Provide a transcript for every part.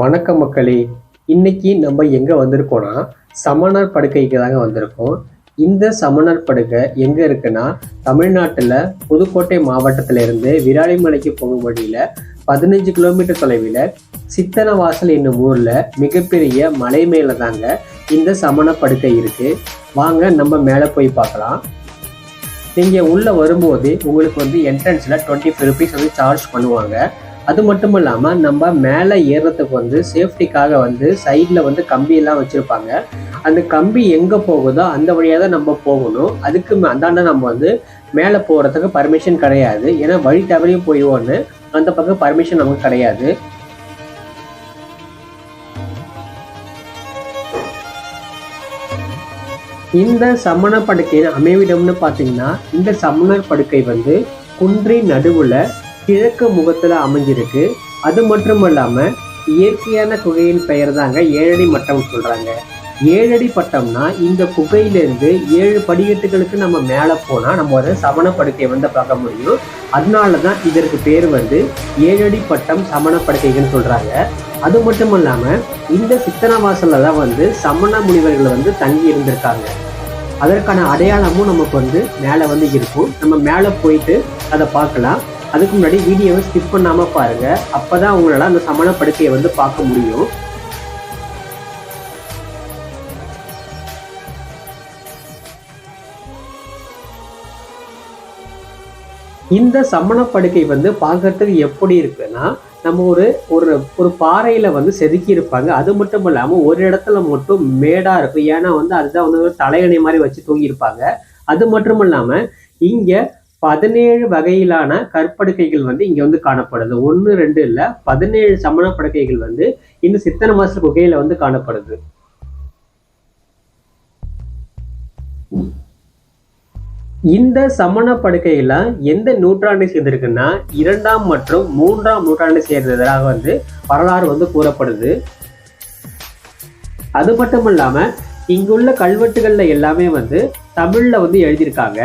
வணக்கம் மக்களே. இன்னைக்கு நம்ம எங்க வந்திருக்கோம்னா சமணர் படுக்கைக்கு தாங்க வந்திருக்கோம். இந்த சமணர் படுக்கை எங்க இருக்குன்னா தமிழ்நாட்டில் புதுக்கோட்டை மாவட்டத்துல இருந்து விராலிமலைக்கு போகும் வழியில பதினஞ்சு கிலோமீட்டர் தொலைவில் சித்தனவாசல் என்னும் ஊரில் மிகப்பெரிய மலை மேலே தாங்க இந்த சமண படுக்கை இருக்கு. வாங்க நம்ம மேலே போய் பார்க்கலாம். நீங்கள் உள்ளே வரும்போது உங்களுக்கு வந்து என்ட்ரன்ஸில் டுவெண்ட்டி ஃபைவ் ருபீஸ் வந்து சார்ஜ் பண்ணுவாங்க. அது மட்டும் இல்லாமல் நம்ம மேலே ஏறுறதுக்கு வந்து சேஃப்டிக்காக வந்து சைடில் வந்து கம்பியெல்லாம் வச்சுருப்பாங்க. அந்த கம்பி எங்கே போகுதோ அந்த வழியாக தான் நம்ம போகணும். அதுக்கு மே- அந்தாண்ட நம்ம வந்து மேலே போகிறதுக்கு பர்மிஷன் கிடையாது. ஏன்னா வழி தவறியும் போயிடுவோன்னு அந்த பக்கம் பர்மிஷன் நமக்கு கிடையாது. இந்த சமண படுக்கையின் அமைவிடம்னு பார்த்தீங்கன்னா இந்த சமணர் படுக்கை வந்து குன்றின் நடுவில் கிழக்கு முகத்தில் அமைஞ்சிருக்கு. அது மட்டும் இல்லாமல் இயற்கையான குகையின் பெயர் தாங்க ஏழடி மட்டம் சொல்கிறாங்க ஏழடி பட்டம்னா இந்த குகையிலிருந்து ஏழு படிக்கட்டுகளுக்கு நம்ம மேலே போனால் நம்ம வந்து சமண படுக்கை வந்து பார்க்க முடியும். அதனால தான் இதற்கு பேர் வந்து ஏழடி பட்டம் சமண படுக்கைகள்னு அது மட்டும் இல்லாமல் இந்த சித்தனவாசலில் தான் வந்து சமண முனிவர்கள் வந்து தங்கி இருந்திருக்காங்க. அதற்கான அடையாளமும் நமக்கு வந்து மேலே வந்து இருக்கும். நம்ம மேலே போயிட்டு அதை பார்க்கலாம். அதுக்கு முன்னாடி வீடியோவை ஸ்கிப் பண்ணாம பாருங்க. அப்பதான் உங்களால அந்த சமண படுக்கையை வந்து பார்க்க முடியும். இந்த சமண படுக்கை வந்து பார்க்கறதுக்கு எப்படி இருக்குன்னா நம்ம ஒரு ஒரு ஒரு பாறையில வந்து செதுக்கி இருப்பாங்க. அது மட்டும் இல்லாமல் ஒரு இடத்துல மட்டும் மேடா இருக்கும். ஏன்னா வந்து அதுதான் வந்து ஒரு தலையணை மாதிரி வச்சு தூங்கியிருப்பாங்க அது மட்டும் இல்லாமல் இங்கே பதினேழு வகையிலான கற்படுக்கைகள் வந்து இங்க வந்து காணப்படுது. ஒன்று ரெண்டு இல்லை பதினேழு சமண படுக்கைகள் வந்து இந்த சித்தன மாச குகையில வந்து காணப்படுது. இந்த சமண படுக்கையில எந்த நூற்றாண்டை சேர்ந்திருக்குன்னா இரண்டாம் மற்றும் மூன்றாம் நூற்றாண்டை சேர்ந்ததாக வந்து வரலாறு வந்து கூறப்படுது. அது மட்டும் இல்லாம இங்குள்ள கல்வெட்டுகள்ல எல்லாமே வந்து தமிழ்ல வந்து எழுதியிருக்காங்க.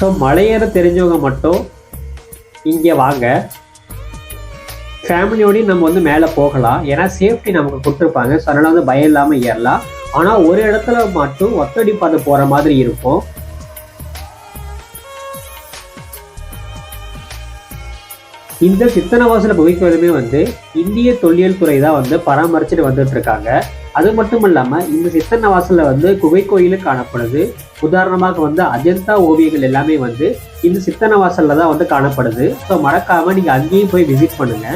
ஸோ மலையேற தெரிஞ்சவங்க மட்டும் இங்கே வாங்க. ஃபேமிலியோடயும் நம்ம வந்து மேலே போகலாம். ஏன்னா சேஃப்டி நமக்கு கொடுத்துருப்பாங்க. ஸோ அதனால் வந்து பயம் இல்லாமல் ஏறலாம். ஆனால் ஒரு இடத்துல மட்டும் ஒத்தடி பாதை போகிற மாதிரி இருக்கும். இந்த சித்தனவாசல குகைக்குவதுமே வந்து இந்திய தொல்லியல் துறை தான் வந்து பராமரிச்சுட்டு வந்துட்டு இருக்காங்க. அது மட்டும் இல்லாமல் இந்த சித்தன்ன வாசலில் வந்து குகை கோயிலும் காணப்படுது. உதாரணமாக வந்து அஜந்தா ஓவியங்கள் எல்லாமே வந்து இந்த சித்தனவாசல்ல தான் வந்து காணப்படுது. ஸோ மறக்காமல் நீங்கள் அங்கேயும் போய் விசிட் பண்ணுங்க.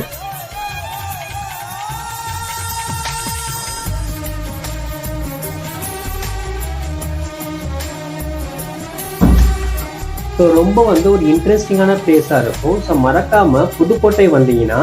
ஸோ ரொம்ப வந்து ஒரு இன்ட்ரெஸ்டிங்கான பிளேஸாக இருக்கும். ஸோ மறக்காமல் புதுக்கோட்டை வந்தீங்கன்னா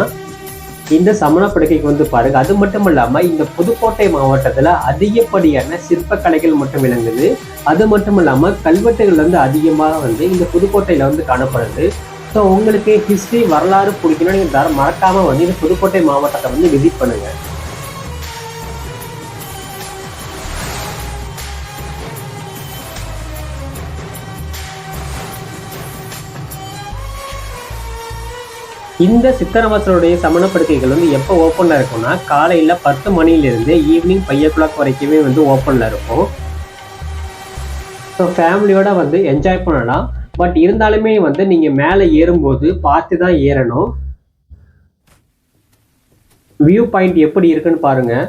இந்த சமண வந்து பாருங்க அது மட்டும் இல்லாம இந்த புதுக்கோட்டை மாவட்டத்துல அதிகப்படியான சிற்பக்கலைகள் மட்டும் விளங்குது. அது மட்டும் இல்லாம கல்வெட்டுகள் வந்து அதிகமாக வந்து இந்த புதுக்கோட்டையில வந்து காணப்படுது. ஸோ உங்களுக்கு ஹிஸ்ட்ரி வரலாறு பிடிக்கணும்னு தர- மறக்காம வந்து இந்த புதுக்கோட்டை மாவட்டத்தை வந்து விசிட் பண்ணுங்க. இந்த சித்தனவாசலுடைய சமண படுக்கைகள் வந்து எப்போ ஓப்பனில் இருக்கும்னா காலையில் பத்து மணிலேருந்து ஈவினிங் ஃபைவ் ஓ கிளாக் வரைக்குமே வந்து ஓப்பனில் இருக்கும். ஸோ ஃபேமிலியோட வந்து என்ஜாய் பண்ணலாம். பட் இருந்தாலுமே வந்து நீங்கள் மேலே ஏறும்போது பார்த்து தான் ஏறணும். வியூ பாயிண்ட் எப்படி இருக்குன்னு பாருங்கள்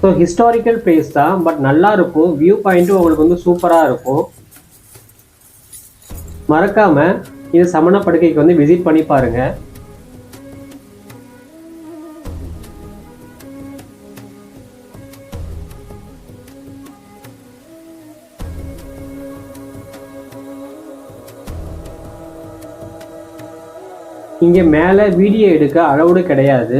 ஸோ ஹிஸ்டாரிக்கல் பிளேஸ் தான் பட் நல்லா இருக்கும். வியூ பாயிண்ட்டும் உங்களுக்கு வந்து சூப்பராக இருக்கும். மறக்காமல் இது சமண படுக்கைக்கு வந்து விசிட் பண்ணி பாருங்க. இங்க மேல வீடியோ எடுக்க அளவுடு கிடையாது.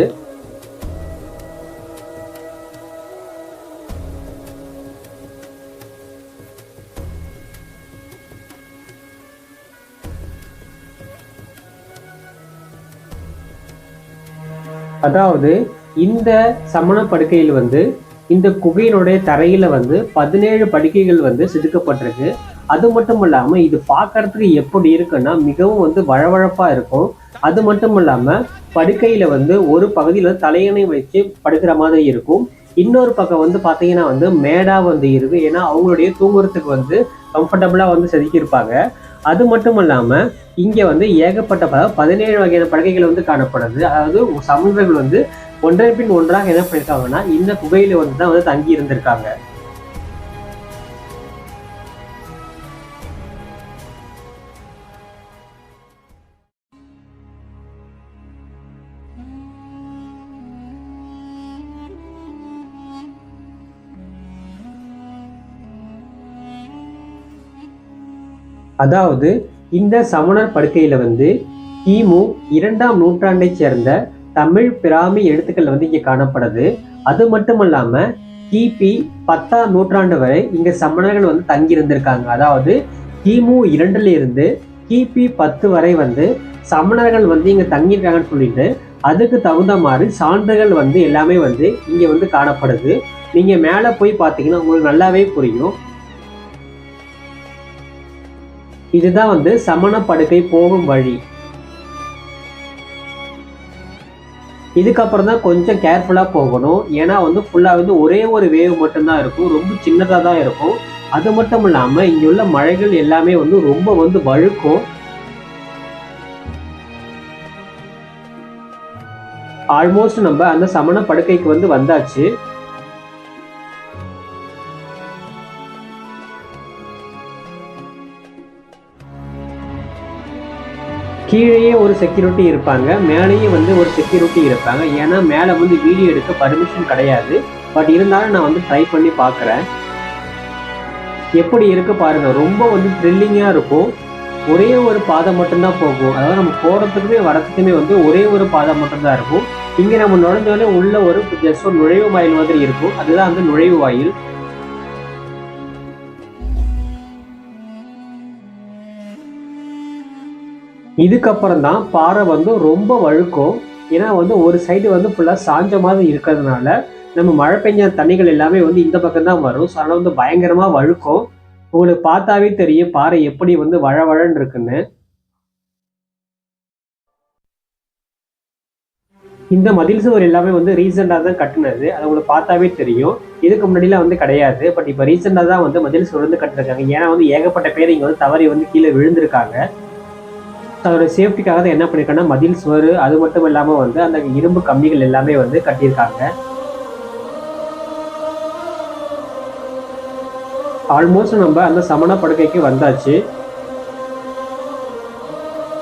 அதாவது இந்த சமண படுக்கையில் வந்து இந்த குகையினுடைய தரையில வந்து பதினேழு படுக்கைகள் வந்து செதுக்கப்பட்டிருக்கு. அது மட்டும் இல்லாம இது பார்க்கறதுக்கு எப்படி இருக்குன்னா மிகவும் வந்து வழவழப்பா இருக்கும். அது மட்டும் இல்லாம படுக்கையில வந்து ஒரு பகுதியில் தலையணை வச்சு படுக்கிற மாதிரி இருக்கும். இன்னொரு பக்கம் வந்து பார்த்தீங்கன்னா வந்து மேடா வந்து இருக்கு. ஏன்னா அவங்களுடைய தூங்குறதுக்கு வந்து கம்ஃபர்டபுளா வந்து செதுக்கியிருப்பாங்க. அது மட்டும் இல்லாம இங்க வந்து ஏகப்பட்ட பல பதினேழு வகையான படுகைகள் வந்து காணப்படுது. அதாவது சமூகங்கள் வந்து ஒன்றை பின் ஒன்றாக என்ன பண்ணியிருக்காங்கன்னா இந்த குகையில வந்து தான் வந்து தங்கி இருந்திருக்காங்க அதாவது இந்த சமணர் படுக்கையில் வந்து கிமு இரண்டாம் நூற்றாண்டைச் சேர்ந்த தமிழ் பிராமி எழுத்துக்கள் வந்து இங்கே காணப்படுது. அது மட்டும் இல்லாமல் கிபி பத்தாம் நூற்றாண்டு வரை இங்கே சமணர்கள் வந்து தங்கி இருந்திருக்காங்க அதாவது கிமு இரண்டுல இருந்து கிபி பத்து வரை வந்து சமணர்கள் வந்து இங்கே தங்கியிருக்காங்கன்னு சொல்லிட்டு அதுக்கு தகுந்த மாதிரி சான்றுகள் வந்து எல்லாமே வந்து இங்கே வந்து காணப்படுது. நீங்கள் மேலே போய் பார்த்தீங்கன்னா உங்களுக்கு நல்லாவே புரியும். இதுதான் வந்து சமண படுக்கை போகும் வழி. இதுக்கப்புறம் தான் கொஞ்சம் கேர்ஃபுல்லாக போகணும். ஏன்னா வந்து ஃபுல்லாக வந்து ஒரே ஒரு வேவ் மட்டும்தான் இருக்கும். ரொம்ப சின்னதாக தான் இருக்கும். அது மட்டும் இல்லாமல் இங்கே உள்ள மழைகள் எல்லாமே வந்து ரொம்ப வந்து வழுக்கும். ஆல்மோஸ்ட் நம்ம அந்த சமண படுக்கைக்கு வந்து வந்தாச்சு. கீழேயே ஒரு செக்யூரிட்டி இருப்பாங்க மேலேயே வந்து ஒரு செக்யூரிட்டி இருப்பாங்க. ஏன்னா மேலே வந்து வீடியோ எடுக்க பர்மிஷன் கிடையாது. பட் இருந்தாலும் நான் வந்து ட்ரை பண்ணி பார்க்குறேன். எப்படி இருக்கு பாருங்க. ரொம்ப வந்து த்ரில்லிங்காக இருக்கும். ஒரே ஒரு பாதை மட்டும்தான் போகும். அதாவது நம்ம போகிறதுக்குமே வரத்துக்குமே வந்து ஒரே ஒரு பாதை மட்டும்தான் இருக்கும். இங்கே நம்ம நுழைஞ்சோடனே உள்ள ஒரு ஜஸ்ட் ஒரு நுழைவு வாயில் மாதிரி இருக்கும். அதுதான் வந்து நுழைவு வாயில். இதுக்கப்புறம் தான் பாறை வந்து ரொம்ப வழுக்கும். ஏன்னா வந்து ஒரு சைடு வந்து ஃபுல்லாக சாஞ்ச மாதிரி இருக்கிறதுனால நம்ம மழை பெஞ்ச தண்ணிகள் எல்லாமே வந்து இந்த பக்கம் தான் வரும். ஸோ அதனால் வந்து பயங்கரமாக வழுக்கும். உங்களுக்கு பார்த்தாவே தெரியும் பாறை எப்படி வந்து வழவழன்னு இருக்குன்னு. இந்த மதில் சுவர் எல்லாமே வந்து ரீசெண்டாக தான் கட்டினது. அது உங்களுக்கு பார்த்தாவே தெரியும். இதுக்கு முன்னாடிலாம் வந்து கிடையாது. பட் இப்போ ரீசெண்டாக தான் வந்து மதில் சுவர் வந்து கட்டிருக்காங்க. ஏன்னா வந்து ஏகப்பட்ட பேர் இங்கே வந்து தவறி வந்து கீழே விழுந்திருக்காங்க. தன்னோட சேஃப்டிக்காக தான் என்ன பண்ணிருக்காங்கன்னா மதில் சுவர் அது மட்டும் இல்லாமல் வந்து அந்த இரும்பு கம்பிகள் எல்லாமே வந்து கட்டியிருக்காங்க. ஆல்மோஸ்ட் நம்ம அந்த சமண படுக்கைக்கு வந்தாச்சு.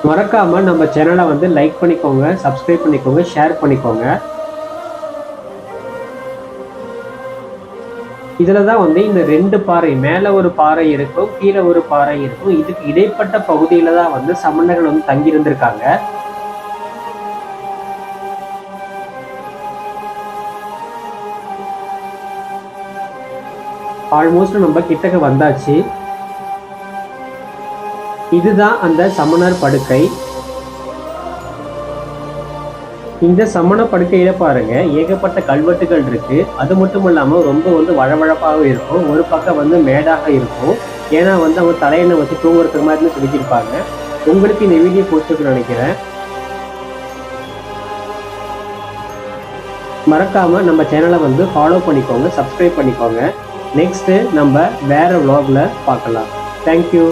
மறக்காமல் நம்ம சேனலை வந்து லைக் பண்ணிக்கோங்க சப்ஸ்கிரைப் பண்ணிக்கோங்க ஷேர் பண்ணிக்கோங்க. இதில் தான் வந்து இந்த ரெண்டு பாறை மேல ஒரு பாறை இருக்கும் கீழே ஒரு பாறை இருக்கும். இதுக்கு இடைப்பட்ட பகுதியில் தான் வந்து சமணர்கள் வந்து தங்கி இருந்திருக்காங்க ஆல்மோஸ்ட் நம்ம கிட்டக்க வந்தாச்சு. இதுதான் அந்த சமணர் படுக்கை. இந்த சமண படுக்கையில பாருங்க ஏகப்பட்ட கல்வெட்டுகள் இருக்கு. அது மட்டும் இல்லாம ரொம்ப வந்து வழவழப்பாகவும் இருக்கும். ஒரு பக்கம் வந்து மேடாக இருக்கும். ஏன்னா வந்து அவங்க தலையணை வச்சு தூங்குறதுக்கு மாதிரி சொல்லியிருப்பாங்க உங்களுக்கு இந்த வீடியோ பிடிச்சிருக்குன்னு நினைக்கிறேன். மறக்காம நம்ம சேனலை வந்து ஃபாலோ பண்ணிக்கோங்க சப்ஸ்கிரைப் பண்ணிக்கோங்க. நெக்ஸ்ட் நம்ம வேற vlogல பார்க்கலாம். தேங்க்யூ